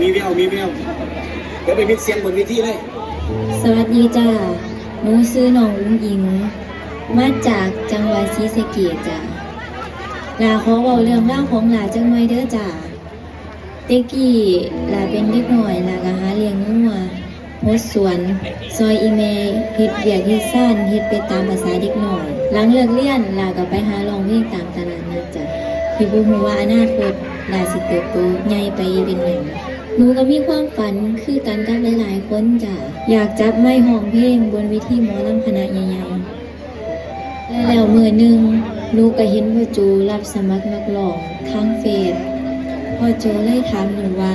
มีแววมีแววเดี๋ยวไปมิดเสียงบนเวทีเลย สวัสดีจ้าหนูซื้อหน้องอุ้งอิง มาจากจังหวัดศรีสะเกษจ้าลาขอเบาเรื่องเล่าของหลาจังหม่เด้อจ้าเต็กกี้ลาเป็นเด็กหน่อยลากะหาเลี้ยงงัว โฮดสวน ซอยอีเมเฮ็ดเบียกเฮ็ดซ่านเฮ็ดไปตามภาษาเด็กหน่อย หลังเลิกเรียนหลาก็ไปหาร้องเพลงตามตลาดนัดจ้ะพี่บ่ฮู้ว่าอนาคตหลาสิเติบโตใหญ่ไปเป็นหยังหนูก็มีความฝันคือกันกับหลายๆคนจ้ะอยากจับไม้ห้องเพลงบนเวิธีหมอลำคณะใหญ่ๆและแล้วมือหนึ่งหนูก็เห็นพ่อจูรับสมัครนักร้องทางเฟซพ่อโจเลยถามหนูว่า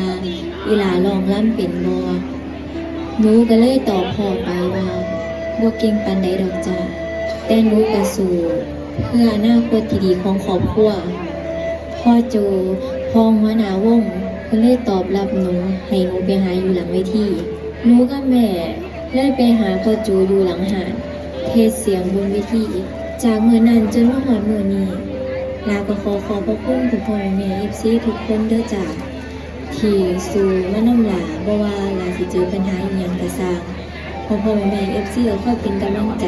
อีหลาลองล่ำเป็นบ่ หนูก็เลยตอบพ่อไปว่าบ่เก่งปานใดดอกจ้ะแต่หนูก็สู้เพื่ออนาคตที่ดีของครอบครัวพ่อโจพ่อหัวหน้าวงเพิ่นเลยตอบรับหนูให้หนูไปหาอยู่หลังเวทีหนูกับแม่เลยไปหาพ่อโจอยู่หลังหาดเทศเสียงบนเวทีจากเมื่อนั้นจนมาหอดมื่อนี้ลาก็ขอขอบพระคุณคุณพ่อแม่เอฟซีทุกคนเด้อจ้าที่สู่มาน้ำหลาบ่ว่า สิเจอปัญหาอย่างก็สร้างพ่อพ่อแม่แม่เอฟซีก็ค่อยเป็นกำลังใจ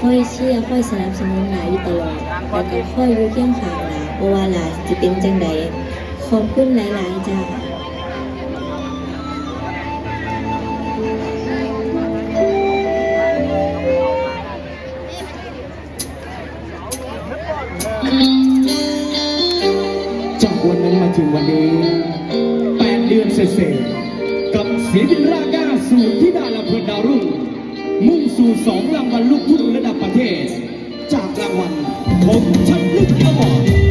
ค่อยเชียร์คอยสนับสนุนหลาอยู่ตลอดแล้วก็ค่อยอยู่เคียงข้างหลาบ่ว่าหลาสิเป็นจังใดขอบคุณหลายๆจ้าจากวันนั้นมาถึงวันนี้แปดเดือนเศษ กับศิลปินรากาสู่ที่ดาลำเพลินดาวรุ่ง มุ่งสู่สองรางวัลลูกทุ่งระดับประเทศ จากรางวัลผมชัดลึกอวอร์ด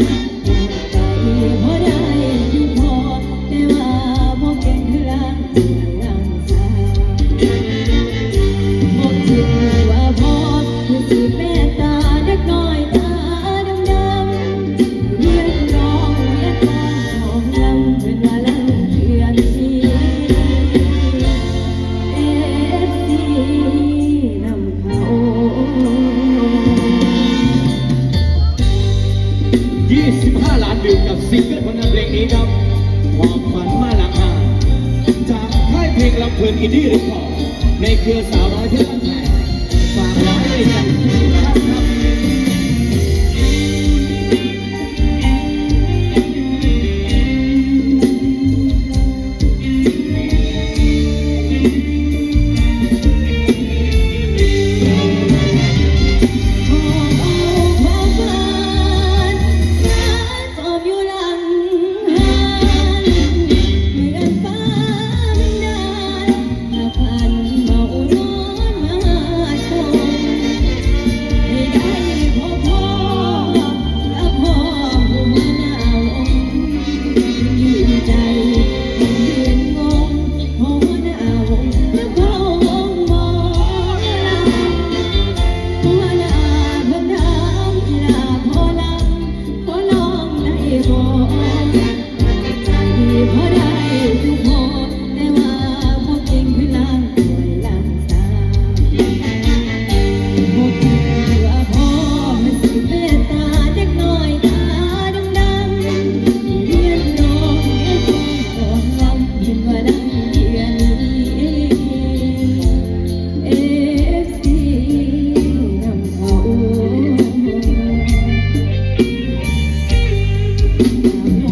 thank you อินดี้รีพอร์ในเครือสาวน้อยเพชร Música